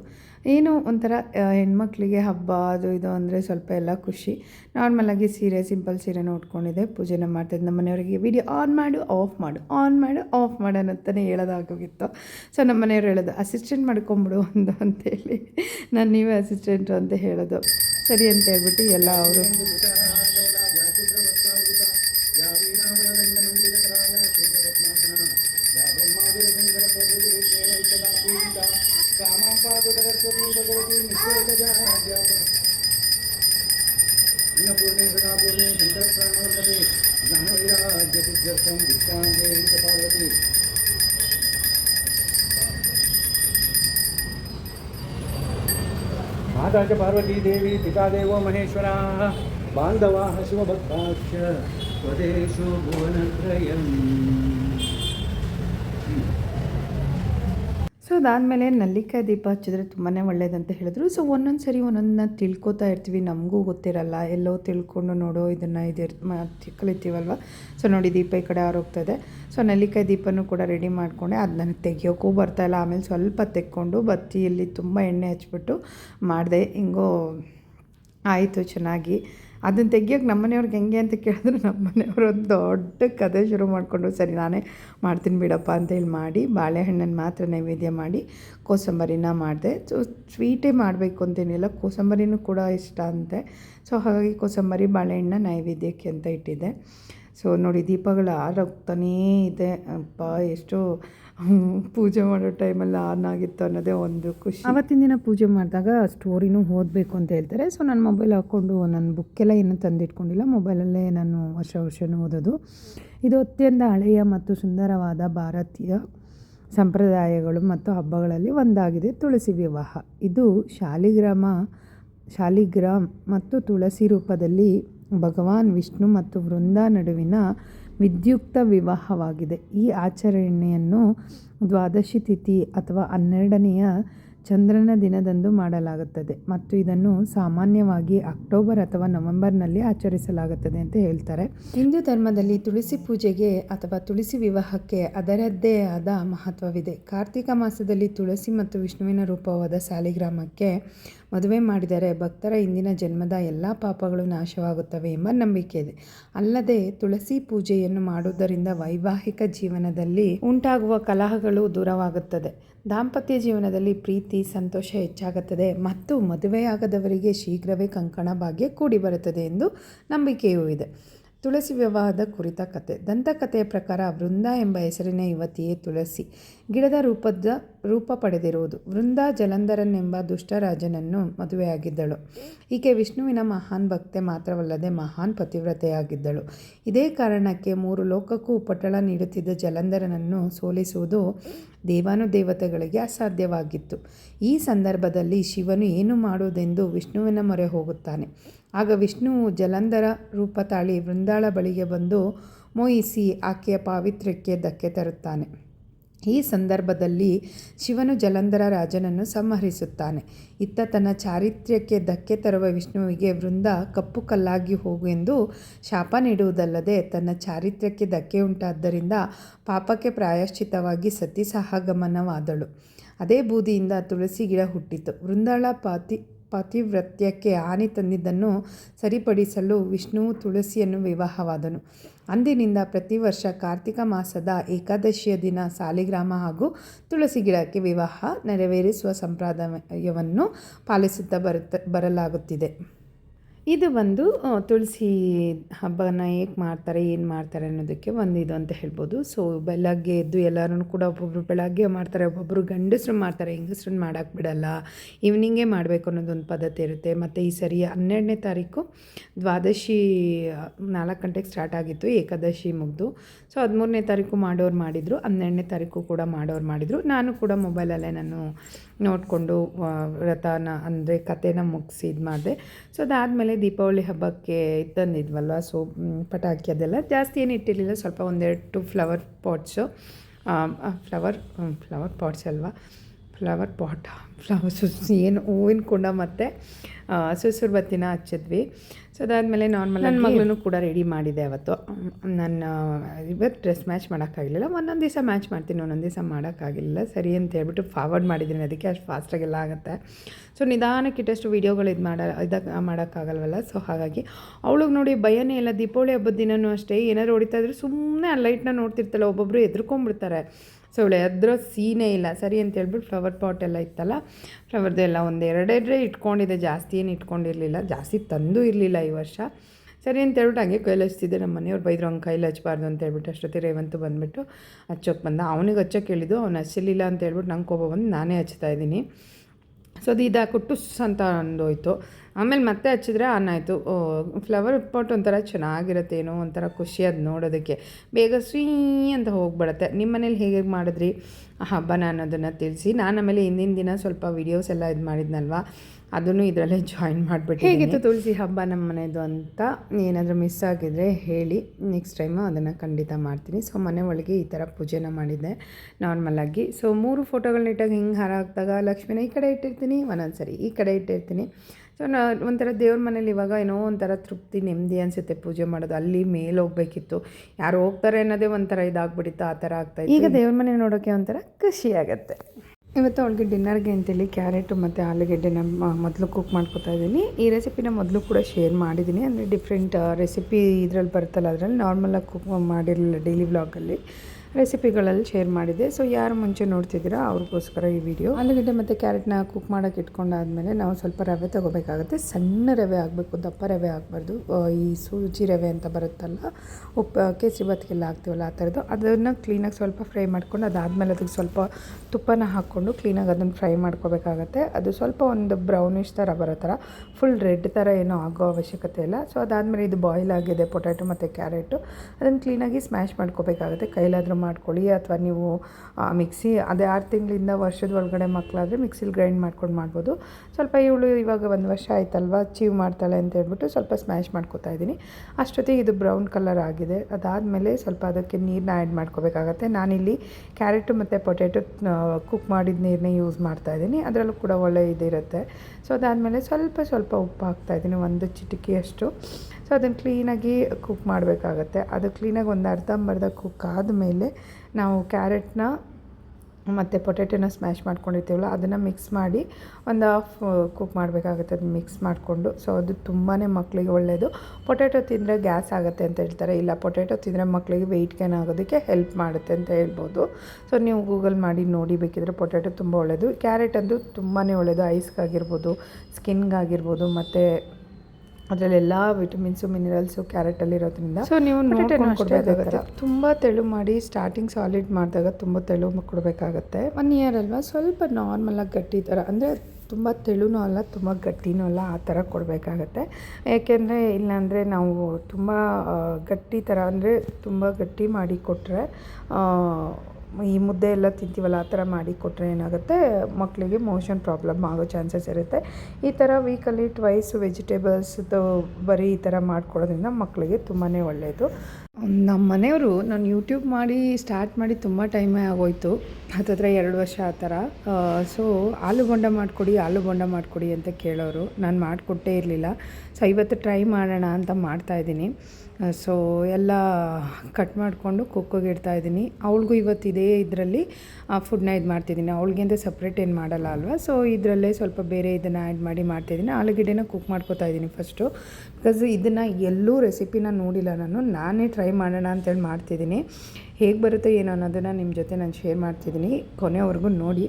ಏನು ಒಂಥರ ಹೆಣ್ಮಕ್ಳಿಗೆ ಹಬ್ಬ, ಅದು ಇದು ಅಂದರೆ ಸ್ವಲ್ಪ ಎಲ್ಲ ಖುಷಿ. ನಾರ್ಮಲಾಗಿ ಸೀರೆ ಸಿಂಪಲ್ ಸೀರೆನ ಉಟ್ಕೊಂಡಿದ್ದೆ, ಪೂಜೆನ ಮಾಡ್ತಿದ್ದೆ. ನಮ್ಮ ಮನೆಯವರಿಗೆ ವಿಡಿಯೋ ಆನ್ ಮಾಡು ಆಫ್ ಮಾಡು ಆನ್ ಮಾಡು ಆಫ್ ಮಾಡು ಅಂತಲೇ ಹೇಳೋದಾಗೋಗಿತ್ತು ಸೊ ನಮ್ಮ ಮನೆಯವರು ಹೇಳೋದು ಅಸಿಸ್ಟೆಂಟ್ ಮಾಡ್ಕೊಂಬಿಡು ಒಂದು ಅಂತೇಳಿ. ನಾನು ನೀವೇ ಅಸಿಸ್ಟೆಂಟು ಅಂತ ಹೇಳೋದು. ಸರಿ ಅಂತ ಹೇಳ್ಬಿಟ್ಟು ಎಲ್ಲ ಅವರು ದೇವೋ ಮಹೇಶ್ವರ. ಬಾಂಧವಾ ಶಿವಭಕ್ತಾಕ್ಷ ಸೊ ಅದಾದಮೇಲೆ ನಲ್ಲಿಕಾಯಿ ದೀಪ ಹಚ್ಚಿದ್ರೆ ತುಂಬಾ ಒಳ್ಳೇದಂತ ಹೇಳಿದ್ರು. ಸೊ ಒಂದೊಂದು ಸರಿ ಒಂದೊಂದನ್ನ ತಿಳ್ಕೊತಾ ಇರ್ತೀವಿ. ನಮಗೂ ಗೊತ್ತಿರಲ್ಲ. ಎಲ್ಲೋ ತಿಳ್ಕೊಂಡು ನೋಡೋ ಇದನ್ನು ಇದಿರ್ ಕಲಿತೀವಲ್ವ ಸೊ ನೋಡಿ ದೀಪ ಈ ಕಡೆ ಆರೋಗ್ತದೆ ಸೊ ನಲ್ಲಿಕಾಯಿ ದೀಪನೂ ಕೂಡ ರೆಡಿ ಮಾಡಿಕೊಂಡೆ. ಅದು ನನಗೆ ತೆಗಿಯೋಕ್ಕೂ ಬರ್ತಾಯಿಲ್ಲ ಆಮೇಲೆ ಸ್ವಲ್ಪ ತೆಕ್ಕೊಂಡು ಬತ್ತಿಯಲ್ಲಿ ತುಂಬ ಎಣ್ಣೆ ಹಚ್ಚಿಬಿಟ್ಟು ಮಾಡಿದೆ. ಹಿಂಗೋ ಆಯಿತು ಚೆನ್ನಾಗಿ. ಅದನ್ನು ತೆಗಿಯೋಕೆ ನಮ್ಮ ಮನೆಯವ್ರಿಗೆ ಹೆಂಗೆ ಅಂತ ಕೇಳಿದ್ರೆ ನಮ್ಮ ಮನೆಯವರು ಒಂದು ದೊಡ್ಡ ಕತೆ ಶುರು ಮಾಡಿಕೊಂಡು ಸರಿ ನಾನೇ ಮಾಡ್ತೀನಿ ಬಿಡಪ್ಪ ಅಂತೇಳಿ ಮಾಡಿ, ಬಾಳೆಹಣ್ಣನ್ನು ಮಾತ್ರ ನೈವೇದ್ಯ ಮಾಡಿ, ಕೋಸಂಬರಿನ ಮಾಡಿದೆ. ಸೊ ಸ್ವೀಟೇ ಮಾಡಬೇಕು ಅಂತೇನಿಲ್ಲ, ಕೋಸಂಬರಿನೂ ಕೂಡ ಇಷ್ಟ ಅಂತೆ. ಸೊ ಹಾಗಾಗಿ ಕೋಸಂಬರಿ, ಬಾಳೆಹಣ್ಣ ನೈವೇದ್ಯಕ್ಕೆ ಅಂತ ಇಟ್ಟಿದ್ದೆ. ಸೊ ನೋಡಿ ದೀಪಗಳು ಆರೋಗ್ತಾನೇ ಇದೆ. ಅಪ್ಪ, ಎಷ್ಟು ಪೂಜೆ ಮಾಡೋ ಟೈಮಲ್ಲಿ ಆನ್ ಆಗಿತ್ತು ಅನ್ನೋದೇ ಒಂದು ಖುಷಿ. ಅವತ್ತಿನ ದಿನ ಪೂಜೆ ಮಾಡಿದಾಗ ಸ್ಟೋರಿನೂ ಓದಬೇಕು ಅಂತ ಹೇಳ್ತಾರೆ. ಸೊ ನಾನು ಮೊಬೈಲ್ ಹಾಕ್ಕೊಂಡು ನನ್ನ ಬುಕ್ಕೆಲ್ಲ ಏನೂ ತಂದಿಟ್ಕೊಂಡಿಲ್ಲ. ಮೊಬೈಲಲ್ಲೇ ನಾನು ವರ್ಷ ವರ್ಷನೂ ಓದೋದು. ಇದು ಅತ್ಯಂತ ಹಳೆಯ ಮತ್ತು ಸುಂದರವಾದ ಭಾರತೀಯ ಸಂಪ್ರದಾಯಗಳು ಮತ್ತು ಹಬ್ಬಗಳಲ್ಲಿ ಒಂದಾಗಿದೆ. ತುಳಸಿ ವಿವಾಹ. ಇದು ಶಾಲಿಗ್ರಾಮ, ಶಾಲಿಗ್ರಾಮ್ ಮತ್ತು ತುಳಸಿ ರೂಪದಲ್ಲಿ ಭಗವಾನ್ ವಿಷ್ಣು ಮತ್ತು ವೃಂದ ನಡುವಿನ ವಿದ್ಯುಕ್ತ ವಿವಾಹವಾಗಿದೆ. ಈ ಆಚರಣೆಯನ್ನು ದ್ವಾದಶಿ ತಿಥಿ ಅಥವಾ ಹನ್ನೆರಡನೆಯ ಚಂದ್ರನ ದಿನದಂದು ಮಾಡಲಾಗುತ್ತದೆ ಮತ್ತು ಇದನ್ನು ಸಾಮಾನ್ಯವಾಗಿ ಅಕ್ಟೋಬರ್ ಅಥವಾ ನವೆಂಬರ್ನಲ್ಲಿ ಆಚರಿಸಲಾಗುತ್ತದೆ ಅಂತ ಹೇಳ್ತಾರೆ. ಹಿಂದೂ ಧರ್ಮದಲ್ಲಿ ತುಳಸಿ ಪೂಜೆಗೆ ಅಥವಾ ತುಳಸಿ ವಿವಾಹಕ್ಕೆ ಅದರದ್ದೇ ಆದ ಮಹತ್ವವಿದೆ. ಕಾರ್ತಿಕ ಮಾಸದಲ್ಲಿ ತುಳಸಿ ಮತ್ತು ವಿಷ್ಣುವಿನ ರೂಪವಾದ ಸಾಲಿಗ್ರಾಮಕ್ಕೆ ಮದುವೆ ಮಾಡಿದರೆ ಭಕ್ತರ ಇಂದಿನ ಜನ್ಮದ ಎಲ್ಲ ಪಾಪಗಳು ನಾಶವಾಗುತ್ತವೆ ಎಂಬ ನಂಬಿಕೆ ಇದೆ. ಅಲ್ಲದೆ ತುಳಸಿ ಪೂಜೆಯನ್ನು ಮಾಡುವುದರಿಂದ ವೈವಾಹಿಕ ಜೀವನದಲ್ಲಿ ಉಂಟಾಗುವ ಕಲಹಗಳು ದೂರವಾಗುತ್ತದೆ. ದಾಂಪತ್ಯ ಜೀವನದಲ್ಲಿ ಪ್ರೀತಿ, ಸಂತೋಷ ಹೆಚ್ಚಾಗುತ್ತದೆ ಮತ್ತು ಮದುವೆಯಾಗದವರಿಗೆ ಶೀಘ್ರವೇ ಕಂಕಣ ಭಾಗ್ಯ ಕೂಡಿ ಬರುತ್ತದೆ ಎಂದು ನಂಬಿಕೆಯೂ ಇದೆ. ತುಳಸಿ ವಿವಾಹದ ಕುರಿತ ಕತೆ. ದಂತಕಥೆಯ ಪ್ರಕಾರ ವೃಂದ ಎಂಬ ಹೆಸರಿನ ಯುವತಿಯೇ ತುಳಸಿ. ಗಿಡದ ರೂಪದ ರೂಪ ಪಡೆದಿರುವುದು. ವೃಂದ ಜಲಂಧರನೆಂಬ ದುಷ್ಟರಾಜನನ್ನು ಮದುವೆಯಾಗಿದ್ದಳು. ಈಕೆ ವಿಷ್ಣುವಿನ ಮಹಾನ್ ಭಕ್ತೆ ಮಾತ್ರವಲ್ಲದೆ ಮಹಾನ್ ಪತಿವ್ರತೆಯಾಗಿದ್ದಳು. ಇದೇ ಕಾರಣಕ್ಕೆ ಮೂರು ಲೋಕಕ್ಕೂ ಉಪಟಳ ನೀಡುತ್ತಿದ್ದ ಜಲಂಧರನನ್ನು ಸೋಲಿಸುವುದು ದೇವಾನುದೇವತೆಗಳಿಗೆ ಅಸಾಧ್ಯವಾಗಿತ್ತು. ಈ ಸಂದರ್ಭದಲ್ಲಿ ಶಿವನು ಏನು ಮಾಡುವುದೆಂದು ವಿಷ್ಣುವಿನ ಮೊರೆ ಹೋಗುತ್ತಾನೆ. ಆಗ ವಿಷ್ಣುವು ಜಲಂಧರ ರೂಪ ತಾಳಿ ವೃಂದಾಳ ಬಳಿಗೆ ಬಂದು ಮೋಯಿಸಿ ಆಕೆಯ ಪಾವಿತ್ರ್ಯಕ್ಕೆ ಧಕ್ಕೆ ತರುತ್ತಾನೆ. ಈ ಸಂದರ್ಭದಲ್ಲಿ ಶಿವನು ಜಲಂಧರ ರಾಜನನ್ನು ಸಂಹರಿಸುತ್ತಾನೆ. ಇತ್ತ ತನ್ನ ಚಾರಿತ್ರ್ಯಕ್ಕೆ ಧಕ್ಕೆ ತರುವ ವಿಷ್ಣುವಿಗೆ ವೃಂದ ಕಪ್ಪು ಕಲ್ಲಾಗಿ ಹೋಗು ಎಂದು ಶಾಪ ನೀಡುವುದಲ್ಲದೆ ತನ್ನ ಚಾರಿತ್ರ್ಯಕ್ಕೆ ಧಕ್ಕೆ ಉಂಟಾದ್ದರಿಂದ ಪಾಪಕ್ಕೆ ಪ್ರಾಯಶ್ಚಿತವಾಗಿ ಸತಿ ಸಹಗಮನವಾದಳು. ಅದೇ ಬೂದಿಯಿಂದ ತುಳಸಿ ಗಿಡ ಹುಟ್ಟಿತು. ವೃಂದಾಳ ಪಾತಿ, ಪಾತಿವ್ರತ್ಯಕ್ಕೆ ಹಾನಿ ತಂದಿದ್ದನ್ನು ಸರಿಪಡಿಸಲು ವಿಷ್ಣುವು ತುಳಸಿಯನ್ನು ವಿವಾಹವಾದನು. ಅಂದಿನಿಂದ ಪ್ರತಿ ವರ್ಷ ಕಾರ್ತಿಕ ಮಾಸದ ಏಕಾದಶಿಯ ದಿನ ಸಾಲಿಗ್ರಾಮ ಹಾಗೂ ತುಳಸಿ ಗಿಡಕ್ಕೆ ವಿವಾಹ ನೆರವೇರಿಸುವ ಸಂಪ್ರದಾಯವನ್ನು ಪಾಲಿಸುತ್ತಾ ಬರುತ್ತ, ಬರಲಾಗುತ್ತಿದೆ. ಇದು ಒಂದು ತುಳಸಿ ಹಬ್ಬನ ಹೇಗೆ ಮಾಡ್ತಾರೆ, ಏನು ಮಾಡ್ತಾರೆ ಅನ್ನೋದಕ್ಕೆ ಒಂದು ಇದು ಅಂತ ಹೇಳ್ಬೋದು. ಸೊ ಬೆಳಗ್ಗೆ ಎದ್ದು ಎಲ್ಲರೂ ಕೂಡ ಒಬ್ಬೊಬ್ರು ಬೆಳಗ್ಗೆ ಮಾಡ್ತಾರೆ ಒಬ್ಬೊಬ್ಬರು ಗಂಡಸ್ರು ಮಾಡ್ತಾರೆ, ಹೆಂಗಸ್ರನ್ನ ಮಾಡೋಕ್ಕೆ ಬಿಡಲ್ಲ ಈವ್ನಿಂಗೇ ಮಾಡಬೇಕು ಅನ್ನೋದೊಂದು ಪದ್ಧತಿ ಇರುತ್ತೆ. ಮತ್ತು ಈ ಸರಿ ಹನ್ನೆರಡನೇ ತಾರೀಕು ದ್ವಾದಶಿ ನಾಲ್ಕು ಗಂಟೆಗೆ ಸ್ಟಾರ್ಟ್ ಆಗಿತ್ತು, ಏಕಾದಶಿ ಮುಗಿದು. ಸೊ ಹದಿಮೂರನೇ ತಾರೀಕು ಮಾಡೋರು ಮಾಡಿದರು, ಹನ್ನೆರಡನೇ ತಾರೀಕು ಕೂಡ ಮಾಡೋರು ಮಾಡಿದರು. ನಾನು ಕೂಡ ಮೊಬೈಲಲ್ಲೇ ನಾನು ನೋಡಿಕೊಂಡು ವ್ರತನ, ಅಂದರೆ ಕಥೆನ ಮುಗಿಸಿ ಇದು ಮಾಡಿದೆ ಸೊ ಅದಾದಮೇಲೆ ದೀಪಾವಳಿ ಹಬ್ಬಕ್ಕೆ ತಂದಿದ್ವಲ್ವ? ಸೊ ಪಟಾಕಿ ಅದೆಲ್ಲ ಜಾಸ್ತಿ ಏನು ಇಟ್ಟಿರಲಿಲ್ಲ. ಸ್ವಲ್ಪ ಒಂದೆರಡು flower pots flower flower pots ಅಲ್ವಾ? ಫ್ಲವರ್ ಪಾಟ್ ಫ್ಲವರ್ಸ್ ಏನು ಹೂವಿನ ಕುಂಡ ಮತ್ತು ಸುಸುರು ಬತ್ತಿನ ಹಚ್ಚಿದ್ವಿ. ಸೊ ಅದಾದಮೇಲೆ ನಾರ್ಮಲ್ ನನ್ನ ಮಗಳೂ ಕೂಡ ರೆಡಿ ಮಾಡಿದೆ ಅವತ್ತು. ನನ್ನ ಇವತ್ತು ಡ್ರೆಸ್ ಮ್ಯಾಚ್ ಮಾಡೋಕ್ಕಾಗಲಿಲ್ಲ. ಒಂದೊಂದು ದಿವಸ ಮ್ಯಾಚ್ ಮಾಡ್ತೀನಿ ಒಂದೊಂದು ದಿವಸ ಮಾಡೋಕ್ಕಾಗಲಿಲ್ಲ. ಸರಿ ಅಂತ ಹೇಳ್ಬಿಟ್ಟು ಫಾರ್ವರ್ಡ್ ಮಾಡಿದ್ದೀನಿ. ಅದಕ್ಕೆ ಅಷ್ಟು ಫಾಸ್ಟಾಗೆಲ್ಲ ಆಗುತ್ತೆ. ಸೊ ನಿಧಾನಕ್ಕೆ ಇಟ್ಟಷ್ಟು ವೀಡಿಯೋಗಳು ಇದು ಮಾಡ ಇದಕ್ಕೆ ಮಾಡೋಕ್ಕಾಗಲ್ವಲ್ಲ? ಸೊ ಹಾಗಾಗಿ ಅವಳಿಗೆ ನೋಡಿ ಭಯನೇ ಇಲ್ಲ. ದೀಪಾವಳಿ ಹಬ್ಬದ ದಿನವೂ ಅಷ್ಟೇ. ಏನಾದ್ರು ಹೊಡಿತಾ ಇದ್ರೆ ಸುಮ್ಮನೆ ಆ ಲೈಟ್ನ ನೋಡ್ತಿರ್ತಾಳೆ. ಒಬ್ಬೊಬ್ಬರು ಎದ್ರುಕೊಂಡ್ಬಿಡ್ತಾರೆ. ಸೊ ಅವಳು ಎದ್ರೋ ಸೀನೇ ಇಲ್ಲ. ಸರಿ ಅಂತ ಹೇಳ್ಬಿಟ್ಟು ಫ್ಲವರ್ ಪಾಟ್ ಎಲ್ಲ ಇತ್ತಲ್ಲ ಫ್ಲವರ್ದೆಲ್ಲ ಒಂದು ಎರಡೆರಡೇ ಇಟ್ಕೊಂಡಿದೆ ಜಾಸ್ತಿ ಏನು ಇಟ್ಕೊಂಡಿರಲಿಲ್ಲ. ಜಾಸ್ತಿ ತಂದು ಇರಲಿಲ್ಲ ಈ ವರ್ಷ. ಸರಿ ಅಂತ ಹೇಳ್ಬಿಟ್ಟು ಹಂಗೆ ಕೈಲಿ ಹಚ್ತಿದ್ದೆ ನಮ್ಮ ಮನೆಯವ್ರು. ಬೈದ್ರು ಹಂಗೆ ಕೈಲಿ ಹಚ್ಚಬಾರ್ದು ಅಂತ ಹೇಳ್ಬಿಟ್ಟು ಅಷ್ಟೊತ್ತಿ ರೇವಂತು ಬಂದುಬಿಟ್ಟು ಹಚ್ಚೋಕೆ ಬಂದ. ಅವನಿಗೆ ಹಚ್ಚೋಕೆ ಹೇಳಿದ್ದು, ಅವ್ನು ಹಚ್ಚಲಿಲ್ಲ ಅಂತ ಹೇಳ್ಬಿಟ್ಟು ನಂಗೆ ಕೋಪ ಬಂದು ನಾನೇ ಹಚ್ತಾ ಇದ್ದೀನಿ. ಸೊ ಅದು ಇದಾಕ್ಬಿಟ್ಟು ಅಂತ ಅಂದೋಯ್ತು. ಆಮೇಲೆ ಮತ್ತೆ ಹಚ್ಚಿದ್ರೆ ಆನ್ ಆಯಿತು. ಫ್ಲವರ್ ಪಾಟ್ ಒಂಥರ ಚೆನ್ನಾಗಿರುತ್ತೆ ಏನೋ ಒಂಥರ ಖುಷಿ ಅದು ನೋಡೋದಕ್ಕೆ. ಬೇಗ ಸ್ವೀ ಅಂತ ಹೋಗ್ಬಿಡುತ್ತೆ. ನಿಮ್ಮ ಮನೇಲಿ ಹೇಗೆ ಮಾಡಿದ್ರಿ? ಆ ನಾನು ಅನ್ನೋದನ್ನು ತಿಳಿಸಿ. ನಾನು ಆಮೇಲೆ ಹಿಂದಿನ ದಿನ ಸ್ವಲ್ಪ ವೀಡಿಯೋಸ್ ಎಲ್ಲ ಇದು ಮಾಡಿದ್ನಲ್ವಾ? ಅದನ್ನು ಇದರಲ್ಲೇ ಜಾಯಿನ್ ಮಾಡಿಬಿಟ್ಟು ಹೇಗಿತ್ತು ತುಳಸಿ ಹಬ್ಬ ನಮ್ಮ ಮನೆಯದು ಅಂತ ಏನಾದರೂ ಮಿಸ್ ಆಗಿದ್ರೆ ಹೇಳಿ. ನೆಕ್ಸ್ಟ್ ಟೈಮು ಅದನ್ನು ಖಂಡಿತ ಮಾಡ್ತೀನಿ. ಸೊ ಮನೆ ಒಳಗೆ ಈ ಥರ ಪೂಜೆನ ಮಾಡಿದ್ದೆ. ನಾರ್ಮಲಾಗಿ ಸೊ ಮೂರು ಫೋಟೋಗಳನ್ನ ಇಟ್ಟಾಗ ಹಿಂಗೆ ಹಾರ ಹಾಕಿದಾಗ ಲಕ್ಷ್ಮಿನ ಈ ಕಡೆ ಇಟ್ಟಿರ್ತೀನಿ ಒಂದೊಂದು ಸರಿ ಈ ಕಡೆ ಇಟ್ಟಿರ್ತೀನಿ. ಸೊ ನಾ ಒಂಥರ ದೇವ್ರ ಮನೇಲಿ ಇವಾಗ ಏನೋ ಒಂಥರ ತೃಪ್ತಿ ನೆಮ್ಮದಿ ಅನಿಸುತ್ತೆ ಪೂಜೆ ಮಾಡೋದು. ಅಲ್ಲಿ ಮೇಲೆ ಹೋಗ್ಬೇಕಿತ್ತು. ಯಾರು ಹೋಗ್ತಾರೆ ಅನ್ನೋದೇ ಒಂಥರ ಇದಾಗ್ಬಿಟ್ಟಿತ್ತು ಆ ಥರ ಆಗ್ತಾ ಈಗ ದೇವ್ರ ಮನೆ ನೋಡೋಕ್ಕೆ ಒಂಥರ ಖುಷಿ ಆಗುತ್ತೆ. ಇವತ್ತು ಅವಳಿಗೆ ಡಿನ್ನರ್ಗೆ ಅಂತೇಳಿ ಕ್ಯಾರೆಟು ಮತ್ತು ಆಲೂಗೆಡ್ಡೆನ ಮೊದಲು ಕುಕ್ ಮಾಡ್ಕೊತಾ ಇದ್ದೀನಿ. ಈ ರೆಸಿಪಿನ ಮೊದಲು ಕೂಡ ಶೇರ್ ಮಾಡಿದ್ದೀನಿ. ಅಂದರೆ ಡಿಫ್ರೆಂಟ್ ರೆಸಿಪಿ ಇದ್ರಲ್ಲಿ ಬರುತ್ತಲ್ಲ ಅದರಲ್ಲಿ ನಾರ್ಮಲಾಗಿ ಕುಕ್ ಮಾಡಿರಲಿಲ್ಲ ಡೈಲಿ ವ್ಲಾಗಲ್ಲಿ ರೆಸಿಪಿಗಳಲ್ಲಿ ಶೇರ್ ಮಾಡಿದೆ ಸೊ ಯಾರು ಮುಂಚೆ ನೋಡ್ತಿದ್ದೀರಾ, ಅವ್ರಿಗೋಸ್ಕರ ಈ ವಿಡಿಯೋ ಆಲೂಗಡ್ಡೆ ಮತ್ತು ಕ್ಯಾರೆಟ್ನ ಕುಕ್ ಮಾಡೋಕ್ಕೆ ಇಟ್ಕೊಂಡಾದ್ಮೇಲೆ ನಾವು ಸ್ವಲ್ಪ ರವೆ ತೊಗೋಬೇಕಾಗುತ್ತೆ. ಸಣ್ಣ ರವೆ ಆಗಬೇಕು, ದಪ್ಪ ರವೆ ಆಗಬಾರ್ದು. ಈ ಸೂಜಿ ರವೆ ಅಂತ ಬರುತ್ತಲ್ಲ, ಉಪ್ಪು ಕೇಸರಿ ಬತ್ತಿಗೆಲ್ಲ ಹಾಕ್ತೀವಲ್ಲ ಆ ಥರದ್ದು. ಅದನ್ನು ಕ್ಲೀನಾಗಿ ಸ್ವಲ್ಪ ಫ್ರೈ ಮಾಡ್ಕೊಂಡು, ಅದಾದಮೇಲೆ ಅದಕ್ಕೆ ಸ್ವಲ್ಪ ತುಪ್ಪನ ಹಾಕ್ಕೊಂಡು ಕ್ಲೀನಾಗಿ ಅದನ್ನು ಫ್ರೈ ಮಾಡ್ಕೋಬೇಕಾಗತ್ತೆ. ಅದು ಸ್ವಲ್ಪ ಒಂದು ಬ್ರೌನಿಶ್ ಥರ ಬರೋ ಥರ ಫುಲ್ ರೆಡ್ ಥರ ಏನೂ ಆಗೋ ಅವಶ್ಯಕತೆ ಇಲ್ಲ. ಸೊ ಅದಾದಮೇಲೆ ಇದು ಬಾಯ್ಲ್ ಆಗಿದೆ ಪೊಟ್ಯಾಟೊ ಮತ್ತು ಕ್ಯಾರೆಟು. ಅದನ್ನು ಕ್ಲೀನಾಗಿ ಸ್ಮ್ಯಾಶ್ ಮಾಡ್ಕೋಬೇಕಾಗುತ್ತೆ. ಕೈಲಾದರೂ ಮಾಡ್ಕೊಳ್ಳಿ ಅಥವಾ ನೀವು ಮಿಕ್ಸಿ, ಅದೇ ಆರು ತಿಂಗಳಿಂದ ವರ್ಷದ ಒಳಗಡೆ ಮಕ್ಕಳಾದರೆ ಮಿಕ್ಸಿಲಿ ಗ್ರೈಂಡ್ ಮಾಡ್ಕೊಂಡು ಮಾಡ್ಬೋದು. ಸ್ವಲ್ಪ ಇವಳು ಇವಾಗ ಒಂದು ವರ್ಷ ಆಯ್ತಲ್ವ, ಚೀವ್ ಮಾಡ್ತಾಳೆ ಅಂತ ಹೇಳ್ಬಿಟ್ಟು ಸ್ವಲ್ಪ ಸ್ಮ್ಯಾಶ್ ಮಾಡ್ಕೊತಾ ಇದ್ದೀನಿ. ಅಷ್ಟೊತ್ತಿಗೆ ಇದು ಬ್ರೌನ್ ಕಲರ್ ಆಗಿದೆ. ಅದಾದಮೇಲೆ ಸ್ವಲ್ಪ ಅದಕ್ಕೆ ನೀರನ್ನ ಆ್ಯಡ್ ಮಾಡ್ಕೋಬೇಕಾಗತ್ತೆ. ನಾನಿಲ್ಲಿ ಕ್ಯಾರೆಟು ಮತ್ತು ಪೊಟ್ಯಾಟೊ ಕುಕ್ ಮಾಡಿದ ನೀರನ್ನ ಯೂಸ್ ಮಾಡ್ತಾ ಇದ್ದೀನಿ. ಅದರಲ್ಲೂ ಕೂಡ ಒಳ್ಳೆ ಇದಿರುತ್ತೆ. ಸೊ, ಅದಾದಮೇಲೆ ಸ್ವಲ್ಪ ಸ್ವಲ್ಪ ಉಪ್ಪು ಹಾಕ್ತಾ ಇದ್ದೀನಿ, ಒಂದು ಚಿಟಿಕೆಯಷ್ಟು. ಸೊ, ಅದನ್ನು ಕ್ಲೀನಾಗಿ ಕುಕ್ ಮಾಡಬೇಕಾಗತ್ತೆ. ಅದು ಕ್ಲೀನಾಗಿ ಒಂದು ಅರ್ಧಂಬರ್ಧ ಕುಕ್ ಆದಮೇಲೆ ನಾವು ಕ್ಯಾರೆಟ್ನ ಮತ್ತು ಪೊಟ್ಯಾಟೋನ ಸ್ಮ್ಯಾಶ್ ಮಾಡ್ಕೊಂಡಿರ್ತೀವಲ್ಲ, ಅದನ್ನು ಮಿಕ್ಸ್ ಮಾಡಿ ಒಂದು ಹಾಫ್ ಕುಕ್ ಮಾಡಬೇಕಾಗುತ್ತೆ, ಅದನ್ನ ಮಿಕ್ಸ್ ಮಾಡಿಕೊಂಡು. ಸೊ ಅದು ತುಂಬಾ ಮಕ್ಕಳಿಗೆ ಒಳ್ಳೆಯದು ಪೊಟ್ಯಾಟೊ ತಿಂದರೆ ಗ್ಯಾಸ್ ಆಗುತ್ತೆ ಅಂತ ಹೇಳ್ತಾರೆ. ಇಲ್ಲ, ಪೊಟ್ಯಾಟೊ ತಿಂದರೆ ಮಕ್ಕಳಿಗೆ ವೆಯ್ಟ್ ಗೇನ್ ಆಗೋದಕ್ಕೆ ಹೆಲ್ಪ್ ಮಾಡುತ್ತೆ ಅಂತ ಹೇಳ್ಬೋದು. ಸೊ ನೀವು ಗೂಗಲ್ ಮಾಡಿ ನೋಡಿ ಬೇಕಿದ್ರೆ ಪೊಟ್ಯಾಟೊ ತುಂಬ ಒಳ್ಳೆಯದು ಕ್ಯಾರೆಟ್ ಅಂತೂ ತುಂಬಾ ಒಳ್ಳೆಯದು ಐಸ್ಗಾಗಿರ್ಬೋದು ಸ್ಕಿನ್ಗಾಗಿರ್ಬೋದು ಮತ್ತು ಅದರಲ್ಲೆಲ್ಲ ವಿಟಮಿನ್ಸು ಮಿನರಲ್ಸು ಕ್ಯಾರೆಟಲ್ಲಿ ಇರೋದ್ರಿಂದ ಸೊ ನೀವು ನೋಡ್ಕೊಂಡು ತುಂಬ ತೆಳು ಮಾಡಿ ಸ್ಟಾರ್ಟಿಂಗ್ ಸಾಲಿಡ್ ಮಾಡಿದಾಗ ತುಂಬ ತೆಳು ಕೊಡಬೇಕಾಗತ್ತೆ. ಒನ್ ಇಯರ್ ಅಲ್ವಾ? ಸ್ವಲ್ಪ ನಾರ್ಮಲಾಗಿ ಗಟ್ಟಿ ಥರ ಅಂದರೆ ತುಂಬ ತೆಳುನೂ ಅಲ್ಲ ತುಂಬ ಗಟ್ಟಿನೂ ಅಲ್ಲ ಆ ಥರ ಕೊಡಬೇಕಾಗತ್ತೆ. ಏಕೆಂದರೆ ಇಲ್ಲಾಂದರೆ ನಾವು ತುಂಬ ಗಟ್ಟಿ ಥರ ಅಂದರೆ ತುಂಬ ಗಟ್ಟಿ ಮಾಡಿ ಕೊಟ್ಟರೆ ಈ ಮುದ್ದೆ ಎಲ್ಲ ತಿಂತೀವಲ್ಲ, ಆ ಥರ ಮಾಡಿ ಕೊಟ್ಟರೆ ಏನಾಗುತ್ತೆ? ಮಕ್ಕಳಿಗೆ ಮೋಷನ್ ಪ್ರಾಬ್ಲಮ್ ಆಗೋ ಚಾನ್ಸಸ್ ಇರುತ್ತೆ. ಈ ಥರ ವೀಕಲ್ಲಿ ಟ್ವೈಸ್ ವೆಜಿಟೇಬಲ್ಸ್ದು ಬರೀ ಈ ಥರ ಮಾಡಿಕೊಡೋದ್ರಿಂದ ಮಕ್ಕಳಿಗೆ ತುಂಬಾ ಒಳ್ಳೆಯದು ನಮ್ಮ ಮನೆಯವರು ನಾನು ಯೂಟ್ಯೂಬ್ ಮಾಡಿ ಸ್ಟಾರ್ಟ್ ಮಾಡಿ ತುಂಬ ಟೈಮೇ ಆಗೋಯ್ತು. ಹತ್ತತ್ರ ಎರಡು ವರ್ಷ ಆ ಥರ. ಸೊ ಆಲೂ ಬೊಂಡ ಮಾಡಿಕೊಡಿ, ಆಲೂ ಬೊಂಡ ಮಾಡಿಕೊಡಿ ಅಂತ ಕೇಳೋರು. ನಾನು ಮಾಡಿಕೊಟ್ಟೇ ಇರಲಿಲ್ಲ. ಸೊ ಇವತ್ತು ಟ್ರೈ ಮಾಡೋಣ ಅಂತ ಮಾಡ್ತಾಯಿದ್ದೀನಿ ಸೊ ಎಲ್ಲ ಕಟ್ ಮಾಡಿಕೊಂಡು ಕುಕ್ಕೋಗಿ ಇಡ್ತಾ ಇದ್ದೀನಿ. ಅವಳಿಗೂ ಇವತ್ತು ಇದೇ ಇದರಲ್ಲಿ, ಆ ಫುಡ್ನ ಇದು ಮಾಡ್ತಿದ್ದೀನಿ. ಅವಳಿಗಿಂತ ಸಪ್ರೇಟ್ ಏನು ಮಾಡಲ್ಲ ಅಲ್ವಾ? ಸೊ ಇದರಲ್ಲೇ ಸ್ವಲ್ಪ ಬೇರೆ ಇದನ್ನು ಆ್ಯಡ್ ಮಾಡಿ ಮಾಡ್ತಾಯಿದ್ದೀನಿ ಆಲೂಗೆಡ್ಡೆನ ಕುಕ್ ಮಾಡ್ಕೋತಾ ಇದ್ದೀನಿ ಫಸ್ಟು ಬಿಕಾಸ್ ಇದನ್ನು ಎಲ್ಲೂ ರೆಸಿಪಿನ ನೋಡಿಲ್ಲ ನಾನು. ನಾನೇ ಟ್ರೈ ಮಾಡೋಣ ಅಂತೇಳಿ ಮಾಡ್ತಿದ್ದೀನಿ. ಹೇಗೆ ಬರುತ್ತೆ ಏನೋ ಅನ್ನೋದನ್ನು ನಿಮ್ಮ ಜೊತೆ ನಾನು ಶೇರ್ ಮಾಡ್ತಿದ್ದೀನಿ. ಕೊನೆವರೆಗೂ ನೋಡಿ.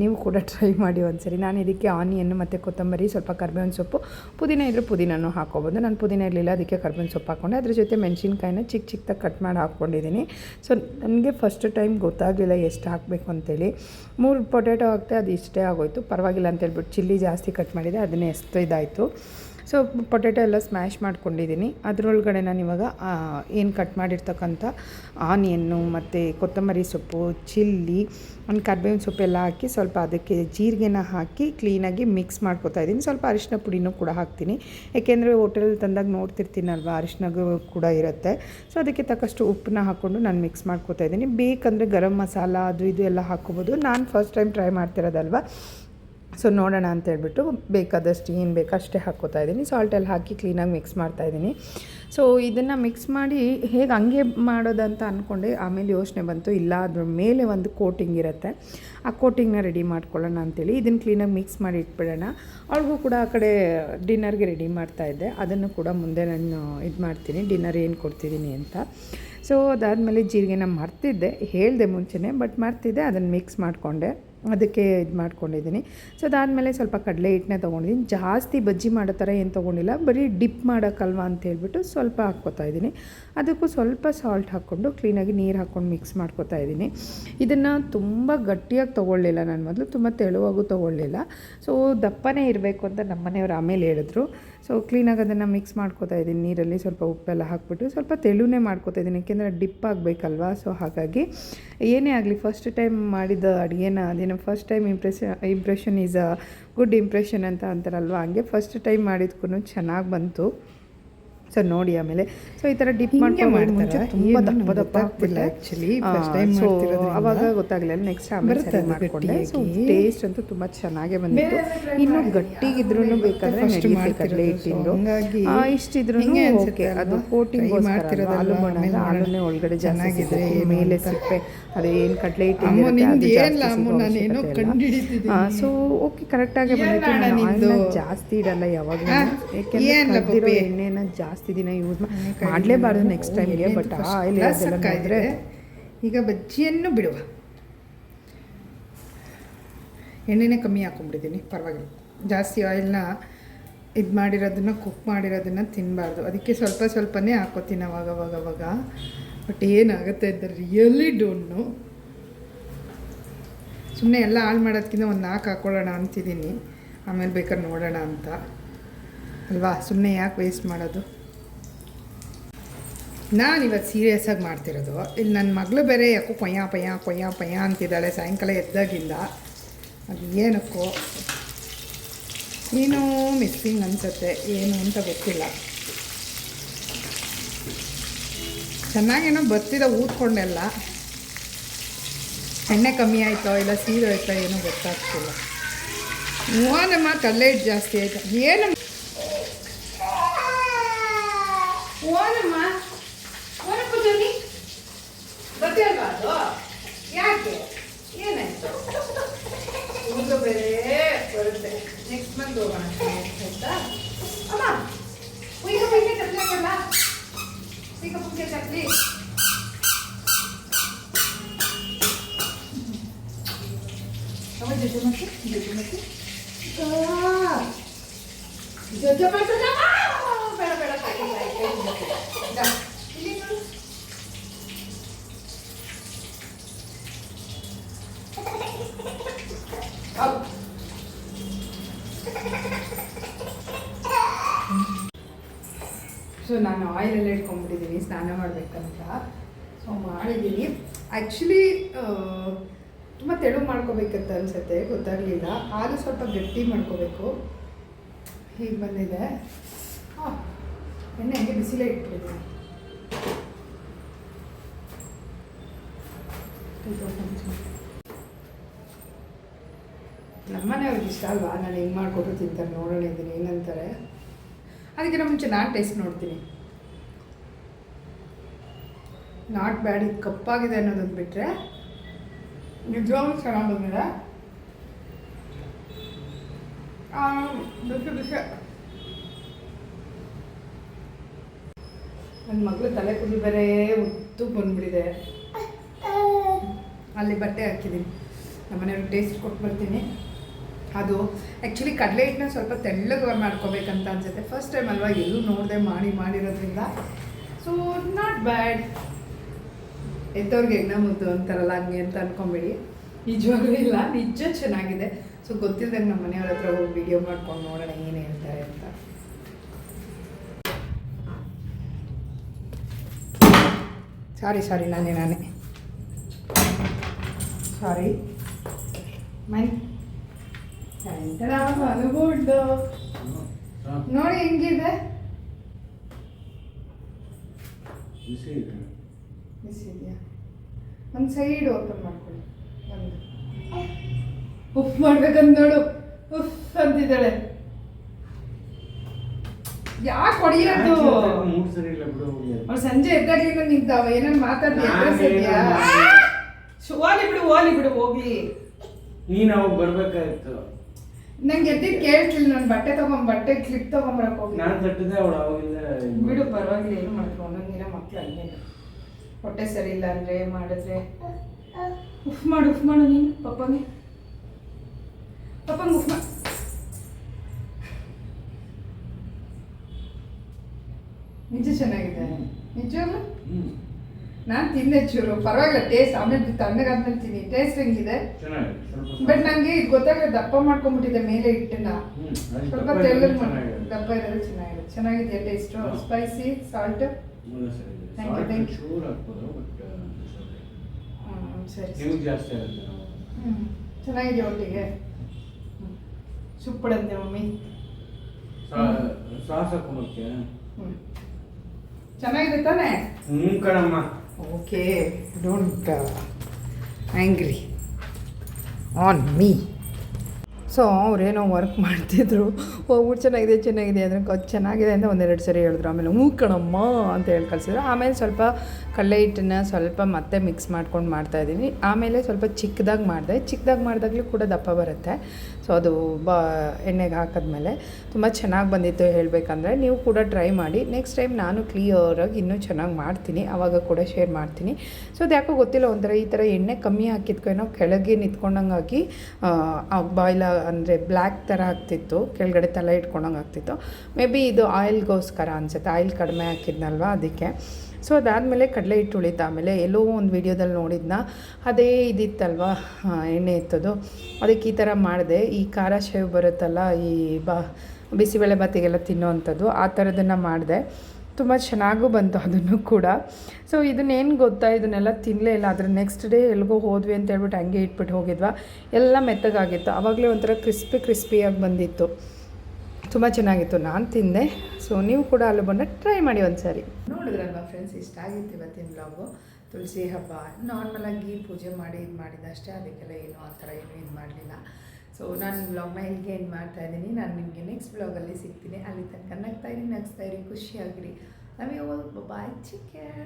ನೀವು ಕೂಡ ಟ್ರೈ ಮಾಡಿ ಒಂದ್ಸರಿ. ನಾನು ಇದಕ್ಕೆ ಆನಿಯನ್ ಮತ್ತು ಕೊತ್ತಂಬರಿ, ಸ್ವಲ್ಪ ಕರ್ಬೇವಿನ ಸೊಪ್ಪು, ಪುದೀನ ಇದ್ದರೆ ಪುದೀನೂ ಹಾಕ್ಕೊಬೋದು. ನಾನು ಪುದೀನ ಇರಲಿಲ್ಲ, ಅದಕ್ಕೆ ಕರ್ಬೇವಿನ ಸೊಪ್ಪು ಹಾಕ್ಕೊಂಡೆ ಅದ್ರ ಜೊತೆ ಮೆಣಸಿನ್ಕಾಯಿನ ಚಿಕ್ಕ ಚಿಕ್ಕದಾಗಿ ಕಟ್ ಮಾಡಿ ಹಾಕ್ಕೊಂಡಿದ್ದೀನಿ. ಸೊ ನನಗೆ ಫಸ್ಟ್ ಟೈಮ್ ಗೊತ್ತಾಗಲಿಲ್ಲ ಎಷ್ಟು ಹಾಕಬೇಕು ಅಂತೇಳಿ. ಮೂರು ಪೊಟ್ಯಾಟೊ ಹಾಕ್ತೆ ಅದು ಇಷ್ಟೇ ಆಗೋಯ್ತು. ಪರವಾಗಿಲ್ಲ ಅಂತೇಳ್ಬಿಟ್ಟು ಚಿಲ್ಲಿ ಜಾಸ್ತಿ ಕಟ್ ಮಾಡಿದೆ. ಅದನ್ನೇ ಎಷ್ಟು ಇದಾಯಿತು. ಸೊ, ಪೊಟ್ಯಾಟೊ ಎಲ್ಲ ಸ್ಮ್ಯಾಶ್ ಮಾಡ್ಕೊಂಡಿದ್ದೀನಿ ಅದರೊಳಗಡೆ ನಾನು ಇವಾಗ ಏನು ಕಟ್ ಮಾಡಿರ್ತಕ್ಕಂಥ ಆನಿಯನ್ನು ಮತ್ತು ಕೊತ್ತಂಬರಿ ಸೊಪ್ಪು, ಚಿಲ್ಲಿ, ಒಂದು ಕರ್ಬೇವಿನ ಸೊಪ್ಪೆಲ್ಲ ಹಾಕಿ ಸ್ವಲ್ಪ ಅದಕ್ಕೆ ಜೀರಿಗೆನ ಹಾಕಿ ಕ್ಲೀನಾಗಿ ಮಿಕ್ಸ್ ಮಾಡ್ಕೊತಾ ಇದ್ದೀನಿ ಸ್ವಲ್ಪ ಅರಿಶಿನ ಪುಡಿನೂ ಕೂಡ ಹಾಕ್ತೀನಿ. ಏಕೆಂದರೆ ಹೋಟೆಲಲ್ಲಿ ತಂದಾಗ ನೋಡ್ತಿರ್ತೀನಲ್ವ, ಅರಿಶಿನಗೂ ಕೂಡ ಇರುತ್ತೆ. ಸೊ ಅದಕ್ಕೆ ತಕ್ಕಷ್ಟು ಉಪ್ಪನ್ನ ಹಾಕ್ಕೊಂಡು ನಾನು ಮಿಕ್ಸ್ ಮಾಡ್ಕೊತಾ ಇದ್ದೀನಿ ಬೇಕಂದರೆ ಗರಂ ಮಸಾಲ ಅದು ಇದು ಎಲ್ಲ ಹಾಕ್ಕೊಬೋದು. ನಾನು ಫಸ್ಟ್ ಟೈಮ್ ಟ್ರೈ ಮಾಡ್ತಿರೋದಲ್ವ? ಸೊ ನೋಡೋಣ ಅಂತ ಹೇಳ್ಬಿಟ್ಟು ಬೇಕಾದಷ್ಟು ಏನು ಬೇಕು ಅಷ್ಟೇ ಹಾಕ್ಕೋತಾ ಇದ್ದೀನಿ. ಸಾಲ್ಟಲ್ಲಿ ಹಾಕಿ ಕ್ಲೀನಾಗಿ ಮಿಕ್ಸ್ ಮಾಡ್ತಾ ಇದ್ದೀನಿ. ಸೊ ಇದನ್ನು ಮಿಕ್ಸ್ ಮಾಡಿ ಹೇಗೆ ಹಂಗೆ ಮಾಡೋದಂತ ಅಂದ್ಕೊಂಡೆ ಆಮೇಲೆ ಯೋಚನೆ ಬಂತು, ಇಲ್ಲ, ಅದ್ರ ಮೇಲೆ ಒಂದು ಕೋಟಿಂಗ್ ಇರುತ್ತೆ. ಆ ಕೋಟಿಂಗ್ನ ರೆಡಿ ಮಾಡ್ಕೊಳ್ಳೋಣ ಅಂತೇಳಿ ಇದನ್ನು ಕ್ಲೀನಾಗಿ ಮಿಕ್ಸ್ ಮಾಡಿ ಇಟ್ಬಿಡೋಣ. ಅವ್ರಿಗೂ ಕೂಡ ಆ ಕಡೆ ಡಿನ್ನರ್ಗೆ ರೆಡಿ ಮಾಡ್ತಾ ಇದ್ದೆ. ಅದನ್ನು ಕೂಡ ಮುಂದೆ ನಾನು ಇದು ಮಾಡ್ತೀನಿ. ಡಿನ್ನರ್ ಏನು ಕೊಡ್ತಿದ್ದೀನಿ ಅಂತ. ಸೊ ಅದಾದಮೇಲೆ ಜೀರಿಗೆನ ಮರ್ತಿದ್ದೆ. ಹೇಳಿದೆ ಮುಂಚೆನೇ ಬಟ್ ಮರ್ತಿದ್ದೆ, ಅದನ್ನು ಮಿಕ್ಸ್ ಮಾಡಿಕೊಂಡೆ. ಅದಕ್ಕೆ ಇದು ಮಾಡ್ಕೊಂಡಿದ್ದೀನಿ. ಸೊ ಅದಾದಮೇಲೆ ಸ್ವಲ್ಪ ಕಡಲೆ ಹಿಟ್ಟನ್ನ ತೊಗೊಂಡಿದ್ದೀನಿ. ಜಾಸ್ತಿ ಬಜ್ಜಿ ಮಾಡೋ ಥರ ಏನು ತೊಗೊಂಡಿಲ್ಲ. ಬರೀ ಡಿಪ್ ಮಾಡೋಕ್ಕಲ್ವಾ ಅಂತ ಹೇಳ್ಬಿಟ್ಟು ಸ್ವಲ್ಪ ಹಾಕ್ಕೋತಾ ಇದ್ದೀನಿ. ಅದಕ್ಕೂ ಸ್ವಲ್ಪ ಸಾಲ್ಟ್ ಹಾಕ್ಕೊಂಡು ಕ್ಲೀನಾಗಿ ನೀರು ಹಾಕ್ಕೊಂಡು ಮಿಕ್ಸ್ ಮಾಡ್ಕೊತಾ ಇದ್ದೀನಿ. ಇದನ್ನು ತುಂಬ ಗಟ್ಟಿಯಾಗಿ ತೊಗೊಳ್ಳಿಲ್ಲ ನಾನು ಮೊದಲು, ತುಂಬ ತೆಳುವಾಗೂ ತೊಗೊಳ್ಳಿಲ್ಲ. ಸೊ ದಪ್ಪನೇ ಇರಬೇಕು ಅಂತ ನಮ್ಮ ಮನೆಯವ್ರು ಆಮೇಲೆ ಹೇಳಿದ್ರು. ಸೊ ಕ್ಲೀನಾಗಿ ಅದನ್ನು ಮಿಕ್ಸ್ ಮಾಡ್ಕೋತಾ ಇದ್ದೀನಿ. ನೀರಲ್ಲಿ ಸ್ವಲ್ಪ ಉಪ್ಪೆಲ್ಲ ಹಾಕ್ಬಿಟ್ಟು ಸ್ವಲ್ಪ ತೆಳುನೇ ಮಾಡ್ಕೋತಾ ಇದ್ದೀನಿ. ಯಾಕೆಂದರೆ ಡಿಪ್ ಆಗಬೇಕಲ್ವಾ? ಸೊ ಹಾಗಾಗಿ ಏನೇ ಆಗಲಿ ಫಸ್ಟ್ ಟೈಮ್ ಮಾಡಿದ ಅಡುಗೆನ, ಅದೇನೋ first time impression impression is a good impression ಅಂತ ಅಂತಾರಲ್ವ? ಹಂಗೆ ಫಸ್ಟ್ ಟೈಮ್ ಮಾಡಿದ್ಕೂ ಚೆನ್ನಾಗಿ ಬಂತು. ಸೊ ನೋಡಿ ಆಮೇಲೆ ಸೊ ಈ ಥರ ಡಿಪ್ ಮಾಡ್ತಾರೆ ಮಾಡ್ಕೊಂಡು ಮಾಡ್ತಾರಾ? ತುಂಬ ದಪ್ಪ ದಪ್ಪ ಗೊತ್ತಾಗ್ತಿಲ್ಲ ಆ್ಯಕ್ಚುಲಿ ಸೊ ಅವಾಗ ಗೊತ್ತಾಗಲಿಲ್ಲ. ನೆಕ್ಸ್ಟ್ ಆಮೇಲೆ ಸರಿ ಮಾಡಿಕೊಂಡೆ. ಸೊ ಟೇಸ್ಟ್ ಅಂತೂ ತುಂಬ ಚೆನ್ನಾಗೇ ಬಂದಿತ್ತು. ಇನ್ನು. ಗಟ್ಟಿಗಿದ್ರೂ ಬೇಕಾದ್ರೆ ಹಂಗಾಗಿ ಆ, ಇಷ್ಟಿದ್ರೂ ಓಕೆ ಅದು ಕೋಟಿಂಗ್ ಮಾಡ್ತಿರೋದು ಆಲೂ ಆಮೇಲೆ ಆಲೂನೇ ಒಳಗಡೆ ಚೆನ್ನಾಗಿದ್ರೆ ಮೇಲೆ. ಸಿಪ್ಪೆ. ಅದೇನು ಕಡಲೆ ಹಿಟ್ಟು ಸೊ ಓಕೆ ಕರೆಕ್ಟಾಗಿ ಬಂದಿತ್ತು? ಜಾಸ್ತಿ ಇಡಲ್ಲ ಯಾವಾಗ ಯಾಕೆಂದ್ರೆ? ಎಣ್ಣೆನ ಜಾಸ್ತಿ ದಿನ ಯೂಸ್ ಮಾಡಲೇಬಾರ್ದು ನೆಕ್ಸ್ಟ್ ಟೈಮ್ಗೆ ಬಟ್ ಆಯಿಲ್ ಇದ್ರೆ ಈಗ ಬಜ್ಜಿಯನ್ನು ಬಿಡುವ. ಎಣ್ಣೆನೇ ಕಮ್ಮಿ ಹಾಕೊಂಡ್ಬಿಟ್ಟಿದ್ದೀನಿ ಪರವಾಗಿಲ್ಲ. ಜಾಸ್ತಿ ಆಯಿಲ್ನ ಇದು ಮಾಡಿರೋದನ್ನ ಕುಕ್ ಮಾಡಿರೋದನ್ನ ತಿನ್ನಬಾರ್ದು ಅದಕ್ಕೆ ಸ್ವಲ್ಪ ಸ್ವಲ್ಪನೇ ಹಾಕೋತೀನಿ ಅವಾಗ ಅವಾಗ ಅವಾಗ ಬಟ್ ಏನಾಗುತ್ತೆ ಅಂತ ರಿಯಲಿ ಡೋಂಟ್ನು ಸುಮ್ಮನೆ ಎಲ್ಲ ಹಾಳು ಮಾಡೋದಕ್ಕಿಂತ ಒಂದು ನಾಲ್ಕು ಹಾಕ್ಕೊಳ್ಳೋಣ ಅಂತಿದ್ದೀನಿ. ಆಮೇಲೆ ಬೇಕಾದ್ರೆ ನೋಡೋಣ ಅಂತ. ಅಲ್ವಾ? ಸುಮ್ಮನೆ ಯಾಕೆ ವೇಸ್ಟ್ ಮಾಡೋದು? ನಾನು ಇವತ್ತು ಸೀರಿಯಸ್ಸಾಗಿ ಮಾಡ್ತಿರೋದು. ಇಲ್ಲಿ ನನ್ನ ಮಗಳು ಬೇರೆ ಯಾಕೋ ಪಯ್ಯ ಪಯ್ಯ ಪಯ್ಯ ಪಯ್ಯ ಅಂತಿದ್ದಾಳೆ ಸಾಯಂಕಾಲ ಎದ್ದಾಗಿಂದ. ಅದು ಏನಕ್ಕೋ? ಏನೋ ಮಿಸ್ಸಿಂಗ್ ಅನಿಸುತ್ತೆ. ಏನು ಅಂತ ಗೊತ್ತಿಲ್ಲ. ಚೆನ್ನಾಗೇನೋ ಬರ್ತಿದೆ ಊದ್ಕೊಂಡೆಲ್ಲ ಎಣ್ಣೆ ಕಮ್ಮಿ ಆಯಿತೋ ಇಲ್ಲ ಸೀರೆ ಆಯ್ತೋ ಏನೋ ಗೊತ್ತಾಗ್ತಿಲ್ಲ. ಮೂವನಮ್ಮ ಕಲ್ಲೆ ಹಿಟ್ಟು ಜಾಸ್ತಿ ಆಯ್ತು. ಏನಮ್ಮ ಯಾಕೆ? ಏನಾಯ್ತು? ಬೇರೆ ಬರುತ್ತೆ. ನೆಕ್ಸ್ಟ್ ಮಂತ್ ಹೋಗೋಣ ಆಯ್ತಾ ಅಮ್ಮ ಈಗ ಪೈಗೆ ಚಪ್ಪಲಿ ಕೊಡ್ಲಾ ಈಗ ಪುಕ್ಕೆ ಚಪ್ಪಲಿ ಅವ ಜೊತೆ ಮತ್ತೆ ಜೊತೆ ಮತ್ತೆ ಜೊತೆ ಮಾಡ್ತದ ಬೇಡ ಬೇಡ ಸಾಕಿಲ್ಲ ಇಲ್ಲಿ ನೋಡು ಹೌದು ಸೊ ನಾನು ಆಯಿಲೆಲ್ಲ ಇಟ್ಕೊಂಡ್ಬಿಟ್ಟಿದ್ದೀನಿ ಸ್ನಾನ ಮಾಡಬೇಕಂತ. ಸೊ ಮಾಡಿದ್ದೀನಿ ಆ್ಯಕ್ಚುಲಿ ತುಂಬ ತೆಳು ಮಾಡ್ಕೋಬೇಕಂತ ಅನಿಸುತ್ತೆ, ಗೊತ್ತಾಗಲಿಲ್ಲ. ಆಲೂ ಸ್ವಲ್ಪ ಗಟ್ಟಿ ಮಾಡ್ಕೋಬೇಕು. ಹೀಗೆ ಬಂದಿದೆ. ಹಾಂ ಎಣ್ಣೆ ಹಂಗೆ ಬಿಸಿಲೇ ಇಟ್ಬಿಟ್ಟಿದ್ದೀನಿ ನಮ್ಮನೆಯವ್ರಿಗೆ ಇಷ್ಟ ಅಲ್ವಾ? ನಾನು ಹೆಂಗೆ ಮಾಡಿಕೊಟ್ಟು ತಿಂತಾರೆ, ನೋಡೋಣ ಇದ್ದೀನಿ ಏನಂತಾರೆ. ಅದಕ್ಕಿಂತ ಮುಂಚೆ ನಾನು ಟೇಸ್ಟ್ ನೋಡ್ತೀನಿ. ನಾಟ್ ಬ್ಯಾಡ್ ಇದು ಕಪ್ಪಾಗಿದೆ ಅನ್ನೋದನ್ನು ಬಿಟ್ಟರೆ ನಿಜವಾಗ್ಲೂ ಚೆನ್ನಾಗಿ ಬಂದಿದೆ. ಬಿಸಿ ಬಿಸಿ ನನ್ನ ಮಗಳು ತಲೆ ಕುದಿ ಬೇರೆ ಉತ್ತು ಬಂದ್ಬಿಟ್ಟಿದೆ. ಅಲ್ಲಿ ಬಟ್ಟೆ ಹಾಕಿದ್ದೀನಿ. ನಮ್ಮನೆಯವ್ರಿಗೆ ಟೇಸ್ಟ್ ಕೊಟ್ಟು ಬರ್ತೀನಿ. ಅದು ಆ್ಯಕ್ಚುಲಿ ಕಡಲೆ ಹಿಟ್ಟನ್ನ ಸ್ವಲ್ಪ ತೆಳ್ಳಗೆ ಮಾಡ್ಕೋಬೇಕಂತ ಅನ್ಸುತ್ತೆ. ಫಸ್ಟ್ ಟೈಮ್ ಅಲ್ವಾ ಎಲ್ಲೂ ನೋಡದೆ ಮಾಡಿ ಮಾಡಿರೋದ್ರಿಂದ. ಸೊ ನಾಟ್ ಬ್ಯಾಡ್ ಎದ್ದವ್ರಿಗೆ ಎಣ್ಣ ಮುದ್ದು ಅಂತಾರಲ್ಲ, ಹಂಗೆ ಅಂತ ಅನ್ಕೊಂಬಿಡಿ. ನಿಜವಾಗ್ಲೂ ಇಲ್ಲ, ನಿಜ ಚೆನ್ನಾಗಿದೆ. ಸೊ ಗೊತ್ತಿಲ್ಲದೆ ನಮ್ಮ ಮನೆಯವ್ರ ಹತ್ರ ಹೋಗಿ ವಿಡಿಯೋ ಮಾಡ್ಕೊಂಡು ನೋಡೋಣ ಏನು ಹೇಳ್ತಾರೆ ಅಂತ. ಸಾರಿ ಸಾರಿ ನಾನೇ ನಾನೇ. ಸಾರಿ ಮೈ ಅನುಗುಡ್ಡು ನೋಡಿ ಹೆಂಗಿದೆ? ಬಿಸಿ ಇದೆಯಾ? ಒಂದು ಸೈಡ್ ಓಪನ್ ಮಾಡ್ಕೊಳ್ಳಿ. ಉಫ್ ಮಾಡ್ಬೇಕಂತ ನೋಡು ಉಫ್ ಅಂತಿದ್ದಾಳೆ. ಯಾಕೆ ಹೊಡಿಯೋದು? ಅವ್ರು. ಸಂಜೆ ಎದ್ದಾಗ್ಲಿಂದ ನಿಂತಾವ ಏನನ್ನ ಮಾತಾಡ್ತೀಯಾ ಓಲಿ ಬಿಡು ಓಲಿ ಬಿಡು ಹೋಗ್ಲಿ. ನೀನು ಅವಾಗ ಬರ್ಬೇಕಾಯ್ತು ನಂಗೆ ಎದ್ದಿದ್ದು ಕೇಳ್ತಿಲ್ಲ ನಾನು ಬಟ್ಟೆ ತಗೊಂಡ್ ಬಟ್ಟೆ ಕ್ಲಿಪ್ ತಗೊಂಬರಕ್ ಹೋಗಿ ನಾನು ತಟ್ಟಿದೆ ಅವಳು ಅವಾಗಿಂದ ಬಿಡು ಪರವಾಗಿಲ್ಲ ಏನು ಮಾಡ್ಕೊ ದಿನ ಮಕ್ಳು ಹಂಗೆ ಹೊಟ್ಟೆ ಸರಿ ಇಲ್ಲ ಅಂದ್ರೆ ಮಾಡಿದ್ರೆ? ಉಫ್ ಮಾಡು ಉಫ್ ಮಾಡು ನೀನು ಪಪ್ಪಂಗೆ. ಪಪ್ಪಂಗೆ ಉಫ್ ಮಾಡು ನಿಜ ಚೆನ್ನಾಗಿದೆ. ನಿಜವಾಗ ನಾನು ತಿಂದೆ ಚೂರು. ಪರವಾಗಿಲ್ಲ ಟೇಸ್ಟ್ ಆಮೇಲೆ ತಣ್ಣಗಾದ್ಮೇಲೆ ತಿನ್ನಿ. ಟೇಸ್ಟ್ ಹೆಂಗಿದೆ? ಬಟ್ ನನಗೆ ಇದು ಗೊತ್ತಾಗಲ್ಲ ದಪ್ಪ ಮಾಡ್ಕೊಂಡ್ಬಿಟ್ಟಿದೆ ಮೇಲೆ ಹಿಟ್ಟನ್ನ. ಸ್ವಲ್ಪ ತೆಳ್ಳಗೆ ದಪ್ಪ ಇರೋದು ಚೆನ್ನಾಗಿದೆ. ಚೆನ್ನಾಗಿದೆ taste spicy salt thank you thank you ಸರಿ ಚೆನ್ನಾಗಿದೆ ಒಟ್ಟಿಗೆ. ಸುಪ್ಪಡಂತೆ ಮಮ್ಮಿ. ಸಾಸ್ ಚೆನ್ನಾಗಿದೆ ತಾನೆ? ಹ್ಞೂ ಕಣಮ್ಮ. Okay don't angry on me so ಅವರೇನೋ ವರ್ಕ್ ಮಾಡ್ತಿದ್ರು. ಹೋಗ್ಬಿಟ್ಟು ಚೆನ್ನಾಗಿದೆ ಚೆನ್ನಾಗಿದೆ ಅಂದರೆ ಅದು ಚೆನ್ನಾಗಿದೆ ಅಂತ ಒಂದೆರಡು ಸರಿ ಹೇಳಿದ್ರು. ಆಮೇಲೆ, ಹ್ಞೂ ಕಣಮ್ಮ ಅಂತ ಹೇಳಿ ಕಳಿಸಿದ್ರು. ಆಮೇಲೆ ಸ್ವಲ್ಪ ಕಡಲೆ ಹಿಟ್ಟನ್ನ ಸ್ವಲ್ಪ ಮತ್ತೆ ಮಿಕ್ಸ್ ಮಾಡ್ಕೊಂಡು ಮಾಡ್ತಾಯಿದ್ದೀನಿ ಆಮೇಲೆ ಸ್ವಲ್ಪ ಚಿಕ್ಕದಾಗಿ ಮಾಡಿದೆ. ಚಿಕ್ಕದಾಗಿ ಮಾಡಿದಾಗಲೂ ಕೂಡ ದಪ್ಪ ಬರುತ್ತೆ. ಸೊ ಅದು ಬ ಎಣ್ಣೆಗೆ ಹಾಕಿದ್ಮೇಲೆ ತುಂಬ ಚೆನ್ನಾಗಿ ಬಂದಿತ್ತು ಹೇಳಬೇಕಂದ್ರೆ ನೀವು ಕೂಡ ಟ್ರೈ ಮಾಡಿ. ನೆಕ್ಸ್ಟ್ ಟೈಮ್ ನಾನು ಕ್ಲಿಯರಾಗಿ ಇನ್ನೂ ಚೆನ್ನಾಗಿ ಮಾಡ್ತೀನಿ. ಆವಾಗ ಕೂಡ ಶೇರ್ ಮಾಡ್ತೀನಿ. ಸೊ ಅದು ಯಾಕೋ ಗೊತ್ತಿಲ್ಲ, ಒಂಥರ ಈ ಥರ ಎಣ್ಣೆ ಕಮ್ಮಿ ಹಾಕಿದ್ಕೋ ಏನೋ ಕೆಳಗೆ ನಿಂತ್ಕೊಂಡಂಗಾಗಿ ಬಾಯ್ಲ ಅಂದರೆ ಬ್ಲ್ಯಾಕ್ ಥರ ಆಗ್ತಿತ್ತು. ಕೆಳಗಡೆ ತಲೆ ಇಟ್ಕೊಂಡಂಗೆ ಆಗ್ತಿತ್ತು ಮೇ ಬಿ ಇದು ಆಯಿಲ್ಗೋಸ್ಕರ ಅನ್ಸುತ್ತೆ. ಆಯಿಲ್ ಕಡಿಮೆ ಹಾಕಿದ್ನಲ್ವ ಅದಕ್ಕೆ. ಸೊ ಅದಾದಮೇಲೆ ಕಡಲೆ ಹಿಟ್ಟು ಉಳಿತು. ಆಮೇಲೆ ಎಲ್ಲೋ ಒಂದು ವೀಡಿಯೋದಲ್ಲಿ ನೋಡಿದ್ನ. ಅದೇ ಇದಿತ್ತಲ್ವ ಎಣ್ಣೆ ಇತ್ತದು ಅದಕ್ಕೆ ಈ ಥರ ಮಾಡಿದೆ. ಈ ಖಾರ ಶೇವ್ ಬರುತ್ತಲ್ಲ, ಈ ಬಾ, ಬಿಸಿಬೇಳೆ ಬಾತಿಗೆಲ್ಲ ತಿನ್ನೋ ಅಂಥದ್ದು ಆ ಥರದನ್ನು ಮಾಡಿದೆ. ತುಂಬ ಚೆನ್ನಾಗೂ ಬಂತು ಅದನ್ನು ಕೂಡ. ಸೊ ಇದನ್ನೇನು ಗೊತ್ತಾ? ಇದನ್ನೆಲ್ಲ ತಿನ್ನಲೇ ಇಲ್ಲ. ಆದರೆ ನೆಕ್ಸ್ಟ್ ಡೇ ಎಲ್ಗೋ ಹೋದ್ವಿ ಅಂತ ಹೇಳ್ಬಿಟ್ಟು ಹಂಗೆ ಇಟ್ಬಿಟ್ಟು ಹೋಗಿದ್ವಾ. ಎಲ್ಲ ಮೆತ್ತಗಾಗಿತ್ತು. ಆವಾಗಲೇ ಒಂಥರ ಕ್ರಿಸ್ಪಿ ಕ್ರಿಸ್ಪಿಯಾಗಿ ಬಂದಿತ್ತು. ತುಂಬ ಚೆನ್ನಾಗಿತ್ತು. ನಾನು ತಿಂದೆ. ಸೊ ನೀವು ಕೂಡ ಬಂದು ಟ್ರೈ ಮಾಡಿ ಒಂದು ಸಾರಿ ನೋಡಿದ್ರಲ್ವಾ ಫ್ರೆಂಡ್ಸ್ ಇಷ್ಟ ಆಗಿತ್ತು ಇವತ್ತಿನ ಬ್ಲಾಗು ತುಳಸಿ ಹಬ್ಬ ನಾರ್ಮಲಾಗಿ ಪೂಜೆ ಮಾಡಿ ಇದು ಮಾಡಿದ್ದಷ್ಟೇ ಅದಕ್ಕೆಲ್ಲ ಏನು ಆ ಥರ ಏನೂ ಇದು ಮಾಡಲಿಲ್ಲ. ಸೊ ನಾನು ಬ್ಲಾಗ್ನ ಇಲ್ಲಿಗೆ ಏನು ಮಾಡ್ತಾ ಇದ್ದೀನಿ. ನಾನು ನಿಮಗೆ ನೆಕ್ಸ್ಟ್ ಬ್ಲಾಗಲ್ಲಿ ಸಿಗ್ತೀನಿ. ಅಲ್ಲಿ ತನಕ ನಗ್ತಾ ಇರಿ, ನಗಿಸ್ತಾ ಇರಿ, ಖುಷಿಯಾಗಿರಿ. ನಮಗೆ ಬಾಯ್ ಚಿಕ್ ಕೇರ್